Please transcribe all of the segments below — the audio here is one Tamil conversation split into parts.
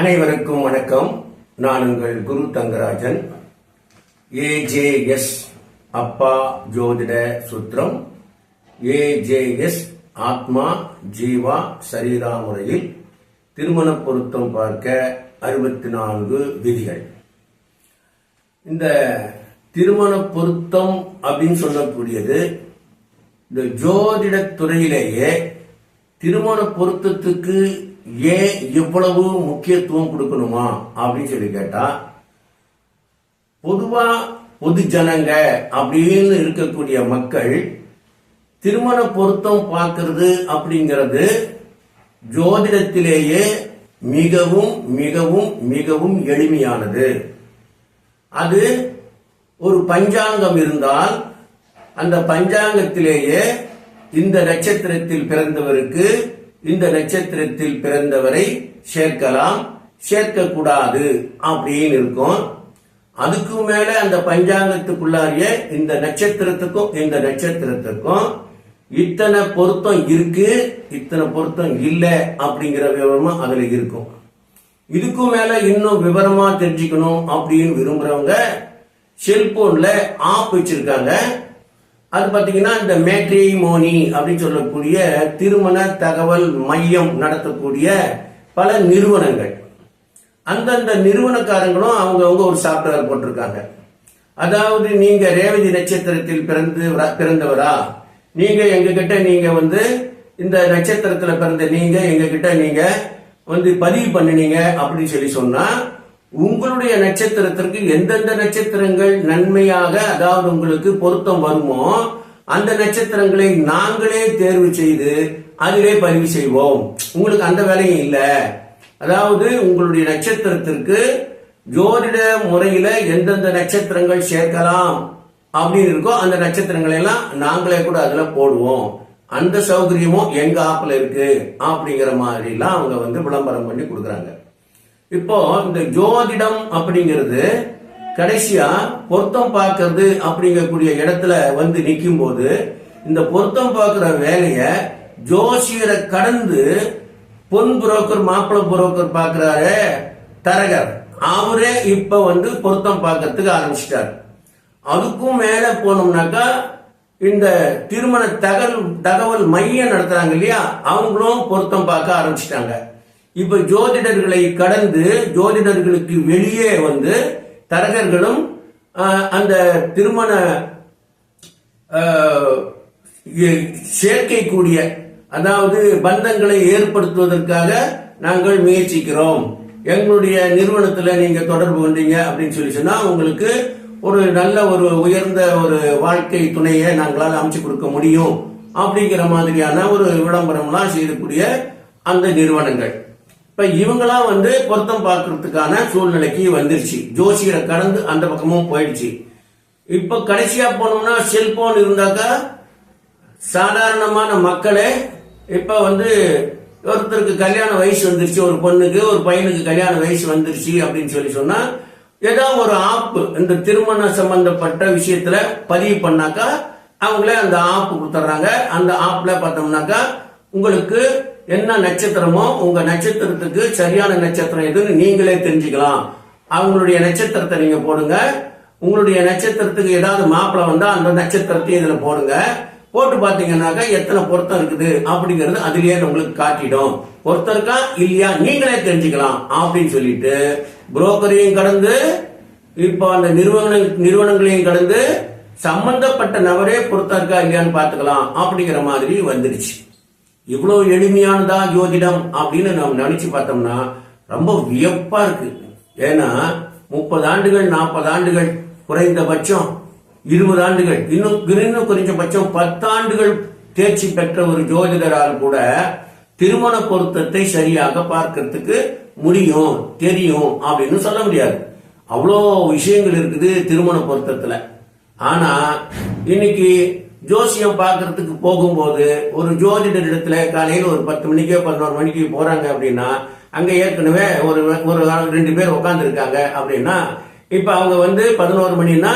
அனைவருக்கும் வணக்கம். நான் உங்கள் குரு தங்கராஜன். ஏஜேஎஸ் அப்பா ஜோதிட சுத்ரம் ஏஜேஎஸ் ஆத்மா ஜீவா சரீரா முறையில் திருமண பொருத்தம் பார்க்க அறுபத்தி நான்கு விதிகள். இந்த திருமண பொருத்தம் அப்படின்னு சொல்லக்கூடியது இந்த ஜோதிட துறையிலேயே திருமண பொருத்தத்துக்கு ஏன் இவ்வளவு முக்கியத்துவம் கொடுக்கணுமா? அப்படின்னு சொல்லி கேட்டா பொதுவா பொது ஜனங்க அப்படின்னு இருக்கக்கூடிய மக்கள் திருமண பொருத்தம் பார்க்கறது அப்படிங்கிறது ஜோதிடத்திலேயே மிகவும் மிகவும் மிகவும் எளிமையானது. அது ஒரு பஞ்சாங்கம் இருந்தால் அந்த பஞ்சாங்கத்திலேயே இந்த நட்சத்திரத்தில் பிறந்தவருக்கு இந்த நட்சத்திரத்தில் பிறந்தவரை சேர்க்கலாம். சேர்க்கக்கூடாது அப்படின்னு இருக்கும். அதுக்கு மேல அந்த பஞ்சாங்கத்துக்குள்ளாரிய இந்த நட்சத்திரத்துக்கும் இந்த நட்சத்திரத்துக்கும் இத்தனை பொருத்தம் இருக்கு இத்தனை பொருத்தம் இல்லை அப்படிங்கிற விவரமும் அதுல இருக்கும். இதுக்கும் மேல இன்னும் விவரமா தெரிஞ்சுக்கணும் அப்படின்னு விரும்புறவங்க செல்போன்ல ஆப் வச்சிருக்காங்க. அது பாத்தீங்கன்னா இந்த மேட்ரிமோனி அப்படின்னு சொல்லக்கூடிய திருமண தகவல் மையம் நடத்தக்கூடிய பல நிறுவனங்கள். அந்தந்த நிறுவனக்காரங்களும் அவங்கவுங்க ஒரு சாப்ட்வேர் போட்டிருக்காங்க. அதாவது நீங்க ரேவதி நட்சத்திரத்தில் பிறந்து பிறந்தவரா? நீங்க எங்க கிட்ட நீங்க வந்து இந்த நட்சத்திரத்துல பிறந்த நீங்க எங்க கிட்ட நீங்க வந்து பதிவு பண்ணினீங்க அப்படின்னு சொல்லி சொன்னா உங்களுடைய நட்சத்திரத்திற்கு எந்தெந்த நட்சத்திரங்கள் நன்மையாக அதாவது உங்களுக்கு பொருத்தம் வருமோ அந்த நட்சத்திரங்களை நாங்களே தேர்வு செய்து அதிலே பதிவு செய்வோம். உங்களுக்கு அந்த வேலையும் இல்லை. அதாவது உங்களுடைய நட்சத்திரத்திற்கு ஜோதிட முறையில எந்தெந்த நட்சத்திரங்கள் சேர்க்கலாம் அப்படின்னு இருக்கோ அந்த நட்சத்திரங்களை எல்லாம் நாங்களே கூட அதுல போடுவோம். அந்த சௌகரியமும் எங்க ஆப்ல இருக்கு அப்படிங்கிற மாதிரி எல்லாம் அவங்க வந்து விளம்பரம் பண்ணி கொடுக்குறாங்க. இப்போ இந்த ஜோதிடம் அப்படிங்கிறது கடைசியா பொருத்தம் பார்க்கறது அப்படிங்கக்கூடிய இடத்துல வந்து நிற்கும் போது இந்த பொருத்தம் பார்க்கிற வேலைய ஜோசியரை கடந்து பொன் புரோக்கர் மாப்பிள்ள புரோக்கர் பார்க்கிறாரு தரகர். அவரே இப்ப வந்து பொருத்தம் பார்க்கறதுக்கு ஆரம்பிச்சிட்டார். அதுக்கும் மேல போனோம்னாக்கா இந்த திருமண தகவல் தகவல் மையம் நடத்துறாங்க இல்லையா? அவங்களும் பொருத்தம் பார்க்க ஆரம்பிச்சிட்டாங்க. இப்ப ஜோதிடர்களை கடந்து ஜோதிடர்களுக்கு வெளியே வந்து தரகர்களும் அந்த திருமண சேர்க்கை கூடிய அதாவது பந்தங்களை ஏற்படுத்துவதற்காக நாங்கள் முயற்சிக்கிறோம். எங்களுடைய நிறுவனத்துல நீங்க தொடர்பு கொண்டீங்க அப்படின்னு சொல்லி சொன்னா உங்களுக்கு ஒரு நல்ல ஒரு உயர்ந்த ஒரு வாழ்க்கை துணையை நாங்களால் அமைச்சு கொடுக்க முடியும் அப்படிங்கிற மாதிரியான ஒரு விளம்பரம்லாம் செய்யக்கூடிய அந்த நிறுவனங்கள். இப்ப இவங்களாம் வந்து பொருத்தம் பார்க்கறதுக்கான சூழ்நிலைக்கு வந்துருச்சு. ஜோசியரை கடந்து அந்த பக்கமும் போயிடுச்சு. இப்ப கடைசியா போனோம்னா செல்போன் இருந்தாக்கா சாதாரணமான மக்களே இப்ப வந்து ஒருத்தருக்கு கல்யாண வயசு வந்துருச்சு ஒரு பொண்ணுக்கு ஒரு பையனுக்கு கல்யாண வயசு வந்துருச்சு அப்படின்னு சொல்லி சொன்னா ஏதோ ஒரு ஆப் இந்த திருமணம் சம்பந்தப்பட்ட விஷயத்துல பதிவு பண்ணாக்கா அவங்களே அந்த ஆப் கொடுத்துட்றாங்க. அந்த ஆப்ல பார்த்தோம்னாக்கா உங்களுக்கு என்ன நட்சத்திரமோ உங்க நட்சத்திரத்துக்கு சரியான நட்சத்திரம் எதுன்னு நீங்களே தெரிஞ்சுக்கலாம். அவங்களுடைய நட்சத்திரத்தை நீங்க போடுங்க. உங்களுடைய நட்சத்திரத்துக்கு ஏதாவது மாப்பிள்ள வந்தா அந்த நட்சத்திரத்தையும் இதுல போடுங்க. போட்டு பாத்தீங்கன்னாக்கா எத்தனை பொருத்தம் இருக்குது அப்படிங்கறது அதுலயே உங்களுக்கு காட்டிடும். பொருத்தம் இருக்கா இல்லையா நீங்களே தெரிஞ்சுக்கலாம் அப்படின்னு சொல்லிட்டு புரோக்கரையும் கடந்து இப்போ அந்த நிறுவன நிறுவனங்களையும் கடந்து சம்பந்தப்பட்ட நபரே பொருத்தம் இருக்கா இல்லையான்னு பாத்துக்கலாம் அப்படிங்கிற மாதிரி வந்துருச்சு இவ்வளவு எளிமையானதா ஜோதிடம் அப்படின்னு நம்ம நினைச்சு பார்த்தோம்னா ரொம்ப வியப்பா இருக்கு. ஏன்னா முப்பது ஆண்டுகள் நாற்பது ஆண்டுகள் குறைந்தபட்சம் இருபது ஆண்டுகள் இன்னும் இன்னும் குறைஞ்சபட்சம் பத்தாண்டுகள் தேர்ச்சி பெற்ற ஒரு ஜோதிடரால் கூட திருமண பொருத்தத்தை சரியாக பார்க்கறதுக்கு முடியும் தெரியும் அப்படின்னு சொல்ல முடியாது. அவ்வளோ விஷயங்கள் இருக்குது திருமண பொருத்தத்துல. ஆனா இன்னைக்கு ஜோசியம் பார்க்கறதுக்கு போகும்போது ஒரு ஜோதிடர் இடத்துல காலையில் ஒரு பத்து மணிக்கோ பதினோரு மணிக்கு போறாங்க அப்படின்னா அங்க ஏற்கனவே ஒரு ஒரு ரெண்டு பேர் உட்காந்துருக்காங்க அப்படின்னா இப்ப அவங்க வந்து பதினோரு மணினா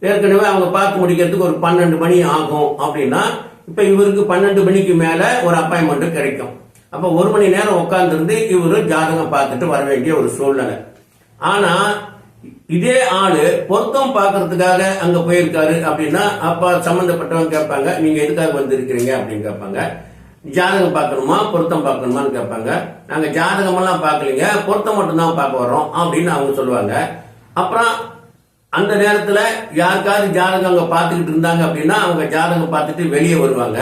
ஏற்கனவே அவங்க பார்த்து முடிக்கிறதுக்கு ஒரு பன்னெண்டு மணி ஆகும் அப்படின்னா இப்ப இவருக்கு பன்னெண்டு மணிக்கு மேல ஒரு அப்பாயின்மெண்ட் கிடைக்கும். அப்ப ஒரு மணி நேரம் உட்காந்துருந்து இவரு ஜாதகம் பார்த்துட்டு வர வேண்டிய ஒரு சூழ்நிலை. ஆனா இதே ஆளு பொருத்தம் பார்க்கறதுக்காக அங்க போயிருக்காரு அப்படின்னா அப்ப சம்பந்தப்பட்டவங்க கேட்பாங்க நீங்க எதுக்காக வந்திருக்கிறீங்க? அப்படின்னு கேட்பாங்க. ஜாதகம் பார்க்கணுமா? பொருத்தம் பார்க்கணுமான்னு கேட்பாங்க. நாங்க ஜாதகமெல்லாம் பார்க்கலீங்க. பொருத்தம் மட்டும் தான் பார்க்க வர்றோம். அப்படின்னு அவங்க சொல்லுவாங்க. அப்புறம் அந்த நேரத்துல யாருக்காவது ஜாதகம் அங்க பார்த்துக்கிட்டு இருந்தாங்க அப்படின்னா அவங்க ஜாதகம் பார்த்துட்டு வெளியே வருவாங்க.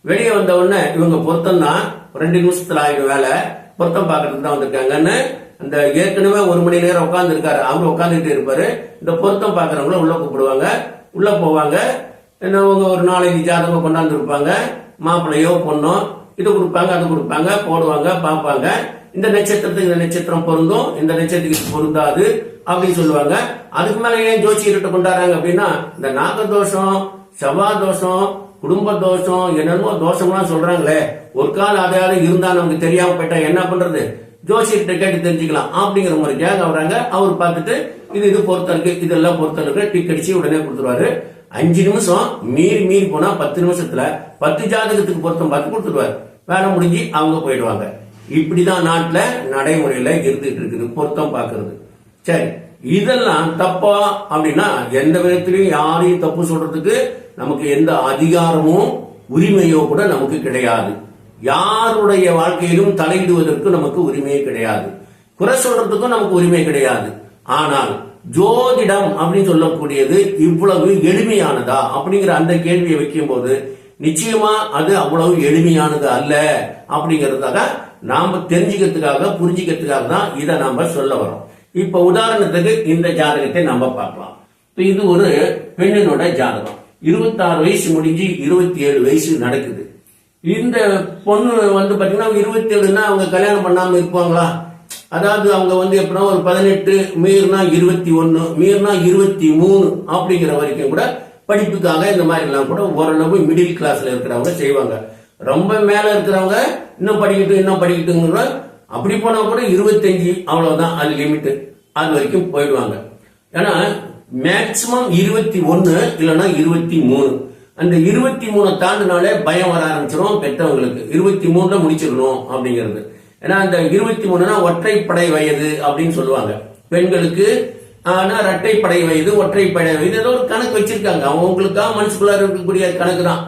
வெளியே வந்த உடனே இவங்க பொருத்தம் தான் ரெண்டு நிமிஷத்துல ஆகிடும் வேலை. பொருத்தம் பார்க்கறதுக்கு தான் வந்திருக்காங்கன்னு அந்த ஏற்கனவே ஒரு மணி நேரம் உட்கார்ந்து இருக்காரு அவரு உட்காந்துட்டு இருப்பாரு. இந்த பொருத்தம் பாக்குறவங்கள உள்ள கூப்பிடுவாங்க. உள்ள போவாங்க. என்ன அவங்க ஒரு நாளைக்கு ஜாதகம் கொண்டாந்து இருப்பாங்க. மாப்பிள்ளையோ பொண்ணோ இது கொடுப்பாங்க அது கொடுப்பாங்க போடுவாங்க பார்ப்பாங்க. இந்த நட்சத்திரத்துக்கு இந்த நட்சத்திரம் பொருந்தும். இந்த நட்சத்திரத்துக்கு பொருந்தாது அப்படின்னு சொல்லுவாங்க. அதுக்கு மேல ஏன் ஜோசியர்கிட்ட கொண்டாடுறாங்க அப்படின்னா இந்த நாக தோஷம் செவ்வா தோஷம் குடும்ப தோஷம் என்னென்னமோ தோஷம்லாம் சொல்றாங்களே. ஒரு கால் அதையாவது இருந்தா நமக்கு தெரியாம போயிட்டா என்ன பண்றது? ஜோசியர்கிட்ட கேட்டு தெரிஞ்சுக்கலாம் அப்படிங்கிற முறைக்காக வராங்க அவர் பார்த்துட்டு இது இது பொறுத்த இருக்கு இதெல்லாம் பொறுத்த இருக்கு டிக் அடிச்சு உடனே கொடுத்துருவாரு. அஞ்சு நிமிஷம் மீறி மீறி போனா பத்து நிமிஷத்துல பத்து ஜாதகத்துக்கு பொருத்தம் பார்த்து கொடுத்துருவாரு. வேலை முடிஞ்சு அவங்க போயிடுவாங்க. இப்படிதான் நாட்டுல நடைமுறையில இருந்துட்டு இருக்குது பொருத்தம் பார்க்கிறது. சரி இதெல்லாம் தப்பா அப்படின்னா எந்த விதத்திலையும் யாரையும் தப்பு சொல்றதுக்கு நமக்கு எந்த அதிகாரமும் உரிமையோ கூட நமக்கு கிடையாது. யாருடைய வாழ்க்கையிலும் தலையிடுவதற்கு நமக்கு உரிமையே கிடையாது. குறை சொல்றதுக்கும் நமக்கு உரிமை கிடையாது. ஆனால் ஜோதிடம் அப்படின்னு சொல்லக்கூடியது இவ்வளவு எளிமையானதா அப்படிங்கிற அந்த கேள்வியை வைக்கும் போது நிச்சயமா அது அவ்வளவு எளிமையானது அல்ல அப்படிங்கிறதுக்காக நாம தெரிஞ்சுக்கிறதுக்காக புரிஞ்சுக்கிறதுக்காக தான் இதை நாம சொல்ல வரோம். இப்ப உதாரணத்துக்கு இந்த ஜாதகத்தை நம்ம பார்க்கலாம். இது ஒரு பெண்ணினோட ஜாதகம். இருபத்தாறு வயசு முடிஞ்சு இருபத்தி ஏழு வயசு நடக்குது. இந்த பொண்ணு வந்து பாத்தீங்கன்னா இருபத்தி ஏழுனா அவங்க கல்யாணம் பண்ணாம இருப்பாங்களா? அதாவது அவங்க வந்து எப்படின்னா ஒரு பதினெட்டு மீறினா இருபத்தி ஒன்னு மீறினா இருபத்தி மூணு அப்படிங்கிற வரைக்கும் கூட படிப்புக்காக இந்த மாதிரி எல்லாம் கூட ஓரளவு மிடில் கிளாஸ்ல இருக்கிறவங்க செய்வாங்க. ரொம்ப மேல இருக்கிறவங்க இன்னும் படிக்கட்டும் இன்னும் படிக்கட்டுங்கிற அப்படி போனா கூட இருபத்தஞ்சு அவ்வளவுதான் அது லிமிட் அது வரைக்கும் போயிடுவாங்க. ஏன்னா மேக்சிமம் இருபத்தி ஒன்னு இல்லைன்னா இருபத்தி மூணு. அந்த இருபத்தி மூணு தாண்டினாலே பயம் வர ஆரம்பிச்சிடும் பெற்றவங்களுக்கு இருபத்தி மூணுல முடிச்சிடணும் அப்படிங்கிறது. ஏன்னா அந்த இருபத்தி மூணுனா ஒற்றைப்படை வயது அப்படின்னு சொல்லுவாங்க. பெண்களுக்கு ஆனா இரட்டைப்படை வயது ஒற்றைப்படை வயது ஏதோ ஒரு கணக்கு வச்சிருக்காங்க. அவங்களுக்கா மனசுக்குள்ள இருக்கக்கூடிய கணக்கு தான்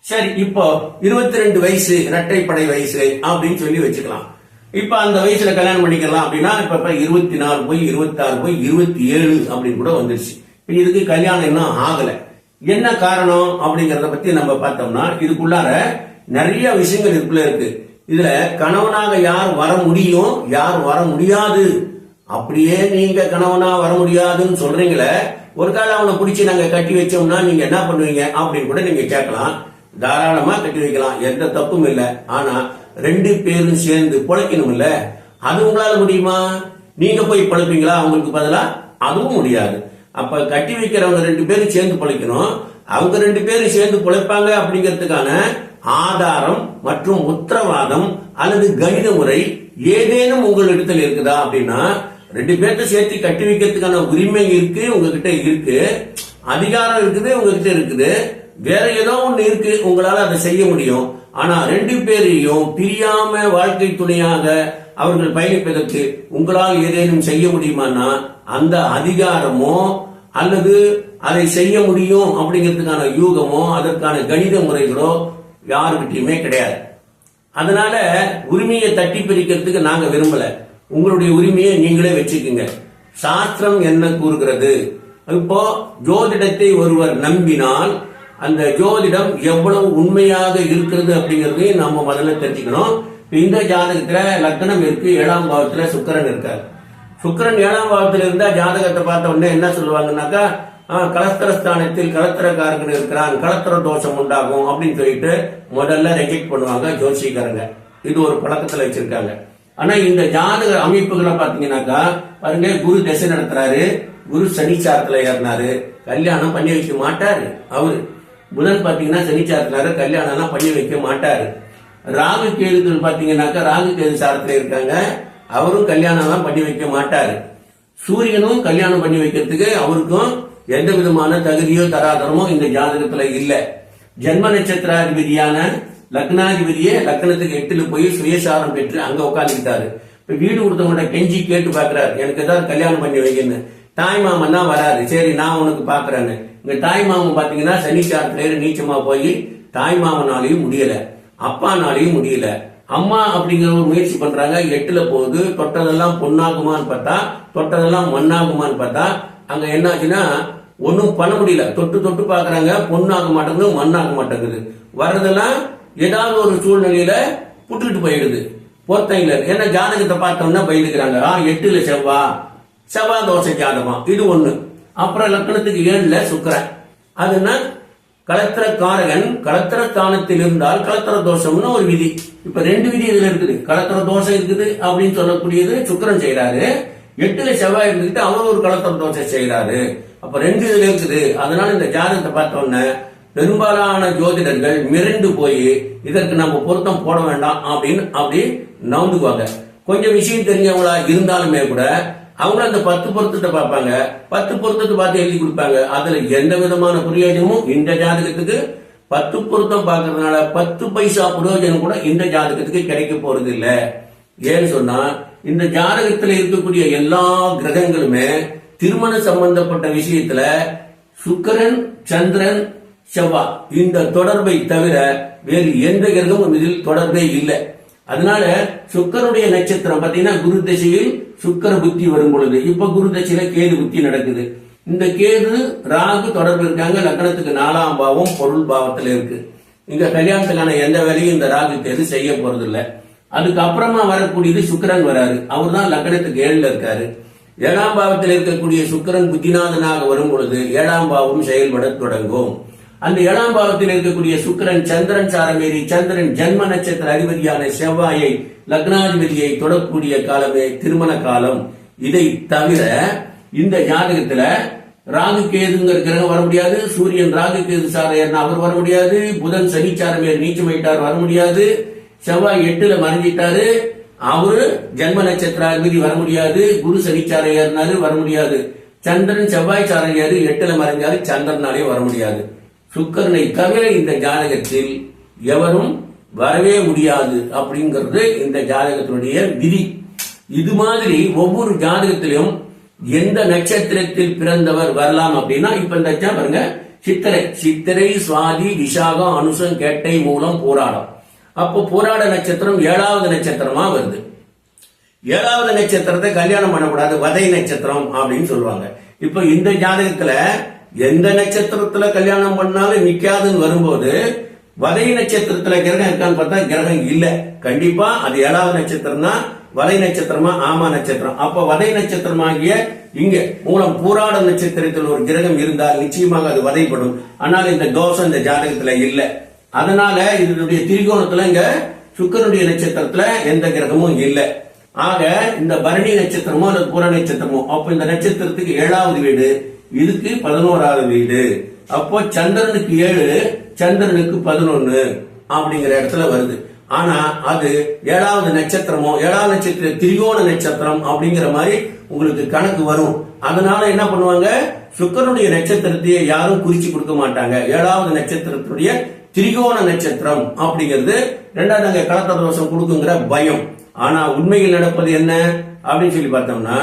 சரி இப்போ இருபத்தி ரெண்டு வயசு இரட்டைப்படை வயசு அப்படின்னு சொல்லி வச்சுக்கலாம். இப்ப அந்த வயசுல கல்யாணம் பண்ணிக்கலாம் அப்படின்னா இப்ப இருபத்தி நாலு போய் இருபத்தி ஆறு போய் இருபத்தி ஏழு அப்படின்னு கூட வந்துருச்சு. இதுக்கு கல்யாணம் இன்னும் ஆகலை. என்ன காரணம் அப்படிங்கறத பத்தி நம்ம பார்த்தோம்னா இதுக்குள்ளார நிறைய விஷயங்கள் இதுக்குள்ள இருக்கு. இதுல கணவனாக யார் வர முடியும் யார் வர முடியாது. அப்படியே நீங்க கணவனா வர முடியாதுன்னு சொல்றீங்களே ஒரு காலம் அவனை பிடிச்சி நாங்க கட்டி வச்சோம்னா நீங்க என்ன பண்ணுவீங்க அப்படின்னு கூட நீங்க கேட்கலாம். தாராளமா கட்டி வைக்கலாம் எந்த தப்பும் இல்லை. ஆனா ரெண்டு பேரும் சேர்ந்து பிழைக்கணும் இல்ல அது உங்களால முடியுமா? நீங்க போய் பிழைப்பீங்களா? அவங்களுக்கு பதிலா அதுவும் முடியாது. அப்ப கட்டி வைக்கிறவங்க ரெண்டு பேரும் சேர்ந்து பிழைக்கணும். அவங்க ரெண்டு பேரும் சேர்ந்து பிழைப்பாங்க அப்படிங்கிறதுக்கான ஆதாரம் மற்றும் உத்தரவாதம் அல்லது கணித முறை ஏதேனும் உங்களிடத்தில் இருக்குதா அப்படின்னா ரெண்டு பேர்த்த சேர்த்து கட்டி வைக்கிறதுக்கான உரிமை இருக்கு உங்ககிட்ட இருக்கு. அதிகாரம் இருக்குது உங்ககிட்ட இருக்குது. வேற ஏதோ ஒண்ணு இருக்கு உங்களால அதை செய்ய முடியும். ஆனா ரெண்டு பேரையும் பிரியாம வாழ்க்கை துணையாக அவர்கள் பயணிப்பதற்கு உங்களால் ஏதேனும் செய்ய முடியுமானா அந்த அதிகாரமோ அல்லது அதை செய்ய முடியும் அப்படிங்கிறதுக்கான யூகமோ அதற்கான கணித முறைகளோ யாருக்கிட்டையுமே கிடையாது. அதனால உரிமையை தட்டி பிரிக்கிறதுக்கு நாங்க விரும்பல. உங்களுடைய உரிமையை நீங்களே வச்சுக்கோங்க. சாஸ்திரம் என்ன கூறுகிறது? இப்போ ஜோதிடத்தை ஒருவர் நம்பினால் அந்த ஜோதிடம் எவ்வளவு உண்மையாக இருக்கிறது அப்படிங்கறதையும் நம்ம முதல்ல தெரிஞ்சுக்கணும். இந்த ஜாதகத்துல லக்னம் இருக்கு ஏழாம் பாவத்துல சுக்கரன் இருக்கார். சுக்கரன் ஏழாம் பாவத்துல இருந்தா ஜாதகத்தை பார்த்த உடனே என்ன சொல்லுவாங்கன்னாக்கா கலஸ்தரஸ்தானத்தில் கலத்திரக்காரர்கள் இருக்கிறான் கலத்திர தோஷம் உண்டாகும் அப்படின்னு சொல்லிட்டு முதல்ல ரெஜெக்ட் பண்ணுவாங்க ஜோசிக்காரங்க இது ஒரு பழக்கத்துல வச்சிருக்காங்க. ஆனா இந்த ஜாதக அமைப்புகளை பாத்தீங்கன்னாக்கா பாருங்க குரு திசை நடத்துறாரு. குரு சனிச்சாரத்துல ஏறினாரு. கல்யாணம் பண்ணி வைக்க மாட்டாரு அவரு. புதன் பாத்தீங்கன்னா சனிச்சாரத்துல கல்யாணம் எல்லாம் பண்ணி வைக்க மாட்டாரு. ராகு கேதுகள் பாத்தீங்கன்னாக்கா ராகு கேது சாரத்துல இருக்காங்க. அவரும் கல்யாணம் எல்லாம் பண்ணி வைக்க மாட்டார். சூரியனும் கல்யாணம் பண்ணி வைக்கிறதுக்கு அவருக்கும் எந்த விதமான தகுதியோ தராதரமோ இந்த ஜாதகத்துல இல்ல. ஜென்ம நட்சத்திராதிபதியான லக்னாதிபதியே லக்னத்துக்கு எட்டுல போய் சுயசாரம் பெற்று அங்க உட்காந்துக்கிட்டாரு இப்ப வீடு கொடுத்தவங்கள்ட்ட கெஞ்சி கேட்டு பாக்குறாரு. எனக்கு ஏதாவது கல்யாணம் பண்ணி வைக்கணும் தாய் மாமன் தான் வராது சரி நான் உனக்கு பாக்குறேன்னு. இங்க தாய் மாமன் பாத்தீங்கன்னா சனிச்சாரத்துல நீச்சமா போய் தாய் மாமனாலையும் முடியலை. அப்பானாலையும் முடியல. அம்மா அப்படிங்கிற ஒரு முயற்சி பண்றாங்க. எட்டுல போகுது. தொட்டதெல்லாம் பொண்ணாகுமான்னு பார்த்தா தொட்டதெல்லாம் மண்ணாகுமான்னு பார்த்தா அங்க என்னாச்சுன்னா ஒன்றும் பண்ண முடியல. தொட்டு தொட்டு பாக்குறாங்க பொண்ணாக மாட்டேங்குது மண்ணாக மாட்டேங்குது. வர்றதெல்லாம் ஏதாவது ஒரு சூழ்நிலையில புட்டுக்கிட்டு போயிடுது. பொறுத்தையில ஏன்னா ஜாதகத்தை பார்த்தோம்னா பயந்துக்கிறாங்க ஆ எட்டுல செவ்வா. செவ்வா தோசை ஜாதகம். இது ஒண்ணு. அப்புறம் லக்னத்துக்கு ஏழுல சுக்கரன். அதுன்னா கலத்திரக்காரகன் கலத்திர ஸ்தானத்தில் இருந்தால் கலத்திர தோஷம்னு ஒரு விதி. இப்ப ரெண்டு விதி இதுல இருக்குது. கலத்திர தோஷம் இருக்குது அப்படின்னு சொல்லக்கூடியது சுக்கரன் செய்யறாரு எட்டுல செவ்வாய் இருந்துகிட்டு அவர் ஒரு கலத்திர தோஷம் செய்யறாரு அப்ப ரெண்டு இதுல இருக்குது. அதனால இந்த ஜாதகத்தை பார்த்த உடனே பெரும்பாலான ஜோதிடர்கள் மிரண்டு போய் இதற்கு நம்ம பொருத்தம் போட வேண்டாம் அப்படின்னு அப்படி நவுந்துக்குவாங்க. கொஞ்சம் விஷயம் தெரிஞ்சவங்களா இருந்தாலுமே கூட அவங்க அந்த பத்து பொருத்தத்தை பார்ப்பாங்க. பத்து பொருத்தத்தை பார்த்து எழுதி கொடுப்பாங்க. அதுல எந்த விதமான பிரயோஜனமும் இந்த ஜாதகத்துக்கு பத்து பொருத்தம் பார்க்கறதுனால பத்து பைசா பிரயோஜனம் கூட இந்த ஜாதகத்துக்கு கிடைக்க போறது இல்ல. ஏன்னு சொன்னா இந்த ஜாதகத்துல இருக்கக்கூடிய எல்லா கிரகங்களுமே திருமண சம்பந்தப்பட்ட விஷயத்துல சுக்கரன் சந்திரன் செவ்வா இந்த தொடர்பை தவிர வேறு எந்த கிரகமும் இதில் தொடர்பே இல்லை. அதனால சுக்கருடைய நட்சத்திரம் பாத்தீங்கன்னா குரு தசையில் சுக்கர புத்தி வரும் பொழுது. இப்ப குரு தசையில கேது புத்தி நடக்குது. இந்த கேது ராகு தொடர்பு இருக்காங்க. லக்னத்துக்கு நாலாம் பாவம் பொருள் பாவத்துல இருக்கு. இங்க கல்யாணத்துக்கான எந்த வேலையும் இந்த ராகு கேது செய்ய போறது இல்ல அதுக்கு அப்புறமா வரக்கூடியது சுக்கரன் வராரு. அவர் தான் லக்னத்துக்கு ஏழுல இருக்காரு. ஏழாம் பாவத்தில் இருக்கக்கூடிய சுக்கிரன் புத்திநாதனாக வரும் பொழுது ஏழாம் பாவம் செயல்பட தொடங்கும். அந்த ஏழாம் பாவத்தில் இருக்கக்கூடிய சுக்கிரன் சந்திரன் சாரமேறி சந்திரன் ஜென்ம நட்சத்திர அதிபதியான செவ்வாயை லக்னாதிபதியை தொடக்கூடிய காலமே திருமண காலம். இதை தவிர இந்த ஜாதகத்துல ராகு கேதுங்கிற கிரகம் வர முடியாது சூரியன் ராகு கேது சாரையர்னா அவர் வர முடியாது புதன் சனிச்சாரமேர் நீச்சமைட்டார் வர முடியாது செவ்வாய் எட்டுல மறைஞ்சிட்டாரு அவரு ஜென்ம நட்சத்திராதிபதி வர முடியாது குரு சனிச்சாரையர்னாரு வர முடியாது சந்திரன் செவ்வாய் சாரையாரு எட்டுல மறைஞ்சாரு சந்திரனாலே வர முடியாது. சுக்கரனை தவிர இந்த ஜாதகத்தில் எவரும் வரவே முடியாது அப்படிங்கிறது இந்த ஜாதகத்தினுடைய விதி. இது மாதிரி ஒவ்வொரு ஜாதகத்திலும் எந்த நட்சத்திரத்தில் பிறந்தவர் வரலாம் அப்படின்னா இப்ப இந்த பாருங்க. சித்திரை சித்திரை சுவாதி விசாகம் அனுசம் கேட்டை மூலம் போராடம். அப்போ போராட நட்சத்திரம் ஏழாவது நட்சத்திரமா வருது. ஏழாவது நட்சத்திரத்தை கல்யாணம் பண்ணக்கூடாது. வதை நட்சத்திரம் அப்படின்னு சொல்லுவாங்க. இப்ப இந்த ஜாதகத்துல எந்த நட்சத்திரத்துல கல்யாணம் பண்ணாலும் நிக்காதுன்னு வரும்போது வதை நட்சத்திரத்துல கிரகம் இருக்கான்னு பார்த்தா கிரகம் இல்ல. கண்டிப்பா அது ஏழாவது நட்சத்திரம் தான் வதை நட்சத்திரமா ஆமா நட்சத்திரம். அப்ப வதை நட்சத்திரமாகிய இங்க மூலம் பூராட நட்சத்திரத்தில் ஒரு கிரகம் இருந்தால் நிச்சயமாக அது வதைப்படும். ஆனால் இந்த தோஷம் இந்த ஜாதகத்துல இல்ல. அதனால இதனுடைய திரிகோணத்துல இங்க சுக்கரனுடைய நட்சத்திரத்துல எந்த கிரகமும் இல்ல. ஆக இந்த பரணி நட்சத்திரமோ அல்லது பூர நட்சத்திரமோ அப்ப இந்த நட்சத்திரத்துக்கு ஏழாவது வீடு. இதுக்கு பதினோராவது வீடு. அப்போ சந்திரனுக்கு ஏழு சந்திரனுக்கு பதினொன்னு அப்படிங்கிற இடத்துல வருது. ஆனா அது ஏழாவது நட்சத்திரமோ ஏழாவது நட்சத்திர திரிகோண நட்சத்திரம் அப்படிங்கிற மாதிரி உங்களுக்கு கணக்கு வரும். அதனால என்ன பண்ணுவாங்க? சுக்கரனுடைய நட்சத்திரத்தையே யாரும் குறிச்சு கொடுக்க மாட்டாங்க. ஏழாவது நட்சத்திரத்துடைய திரிகோண நட்சத்திரம் அப்படிங்கிறது ரெண்டாவது அங்க கலத்தர தோஷம் கொடுக்குங்கிற பயம். ஆனா உண்மையில் நடப்பது என்ன? அப்படின்னு சொல்லி பார்த்தோம்னா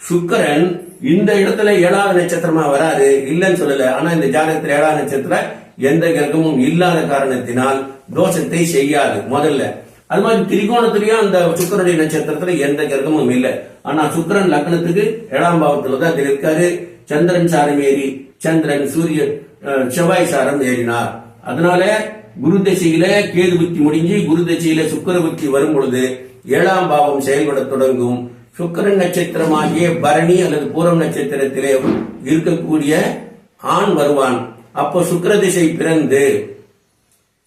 சுக்கரன் இந்த இடத்துல ஏழாவது நட்சத்திரமா வராது இல்லைன்னு சொல்லல. ஆனா இந்த ஜாதகத்துல ஏழாவது நட்சத்திரம் எந்த கிரகமும் இல்லாத காரணத்தினால் தோஷத்தை செய்யாது முதல்ல. அது மாதிரி திரிகோணத்திலயும் அந்த சுக்கரனுடைய நட்சத்திரத்துல எந்த கிரகமும் இல்லை. ஆனா சுக்கரன் லக்னத்துக்கு ஏழாம் பாவத்துல தான் இருக்காரு. சந்திரன் சாரம் ஏறி சந்திரன் சூரியன் செவ்வாய் சாரம் ஏறினார். அதனால குரு தசையில கேது புத்தி முடிஞ்சு குரு தசையில சுக்கர புத்தி வரும் பொழுது ஏழாம் பாவம் செயல்பட தொடங்கும். சுக்கரன் நட்சத்திரமாகிய பரணி அல்லது பூரம் நட்சத்திரத்திலே இருக்கக்கூடிய ஆண் வருவான். அப்போ சுக்கர திசை பிறந்து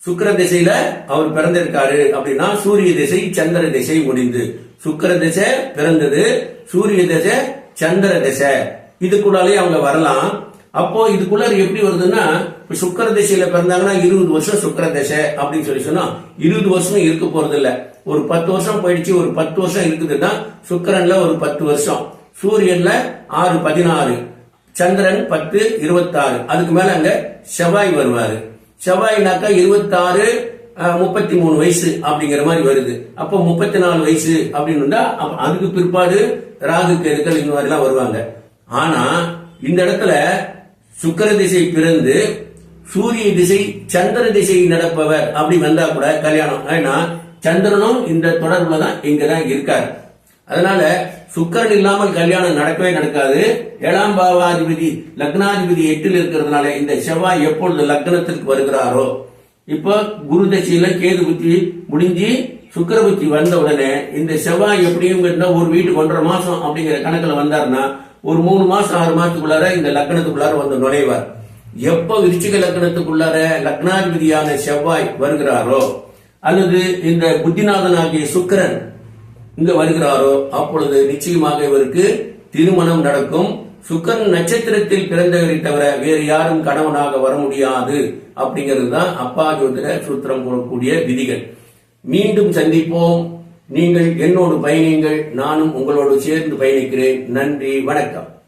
சுக்கர திசையில அவர் பிறந்திருக்காரு அப்படின்னா சூரிய திசை சந்திர திசை முடிந்து. சுக்கர திசை பிறந்தது சூரிய திசை சந்திர திசை. இது கூடாலே அவங்க வரலாம். அப்போ இதுக்குள்ள எப்படி வருதுன்னா இப்ப சுக்கர திசையில பிறந்தாங்கன்னா இருபது வருஷம் சுக்கர திசை அப்படின்னு சொல்லி சொன்னா இருபது வருஷம் இருக்க போறது இல்ல ஒரு பத்து வருஷம் போயிடுச்சு ஒரு பத்து வருஷம் இருக்குதுன்னா சுக்கரன்ல ஒரு பத்து வருஷம். சூரியன்ல ஆறு பதினாறு. சந்திரன் பத்து இருபத்தாறு. அதுக்கு மேல அங்க செவ்வாய் வருவாரு. செவ்வாய்னாக்கா இருபத்தாறு முப்பத்தி மூணு வயசு அப்படிங்கிற மாதிரி வருது. அப்போ முப்பத்தி நாலு வயசு அப்படின்னு அதுக்கு பிற்பாடு ராகு கேதுக்கள் இந்த மாதிரிலாம் வருவாங்க. ஆனா இந்த இடத்துல சுக்கிர திசை பிறந்து சூரிய திசை சந்திர திசை நடப்பவர். அப்படி வந்தா கூட கல்யாணம். ஏன்னா சந்திரனும் இந்த தொடர்புல தான் இங்கதான் இருக்காரு. அதனால சுக்கரன் இல்லாமல் கல்யாணம் நடக்கவே நடக்காது. ஏழாம் பாவாதிபதி லக்னாதிபதி எட்டில் இருக்கிறதுனால இந்த செவ்வாய் எப்பொழுது லக்னத்திற்கு வருகிறாரோ இப்போ குரு தசையில கேது புத்தி முடிஞ்சு சுக்கர புத்தி வந்த உடனே இந்த செவ்வாய் எப்படியும் ஒரு வீட்டுக்கு ஒன்றரை மாசம் அப்படிங்கிற கணக்குல வந்தாருன்னா ஒரு மூணு மாசம் ஆறு மாசத்துக்குள்ளார இந்த லக்னத்துக்குள்ளார வந்து நுழைவார். எப்ப விருச்சிக லக்னத்துக்குள்ளார லக்னாதிபதியான செவ்வாய் வருகிறாரோ அல்லது இந்த புத்திநாதனாகிய சுக்கரன் இங்க வருகிறாரோ அப்பொழுது நிச்சயமாக இவருக்கு திருமணம் நடக்கும். சுக்கரன் நட்சத்திரத்தில் பிறந்தவரை தவிர வேறு யாரும் கணவனாக வர முடியாது. அப்படிங்கிறது தான் அப்பா ஜோதிட சூத்திரம் போடக்கூடிய விதிகள். மீண்டும் சந்திப்போம். நீங்கள் என்னோடு பயணியுங்கள் நானும் உங்களோடு சேர்ந்து பயணிக்கிறேன். நன்றி வணக்கம்.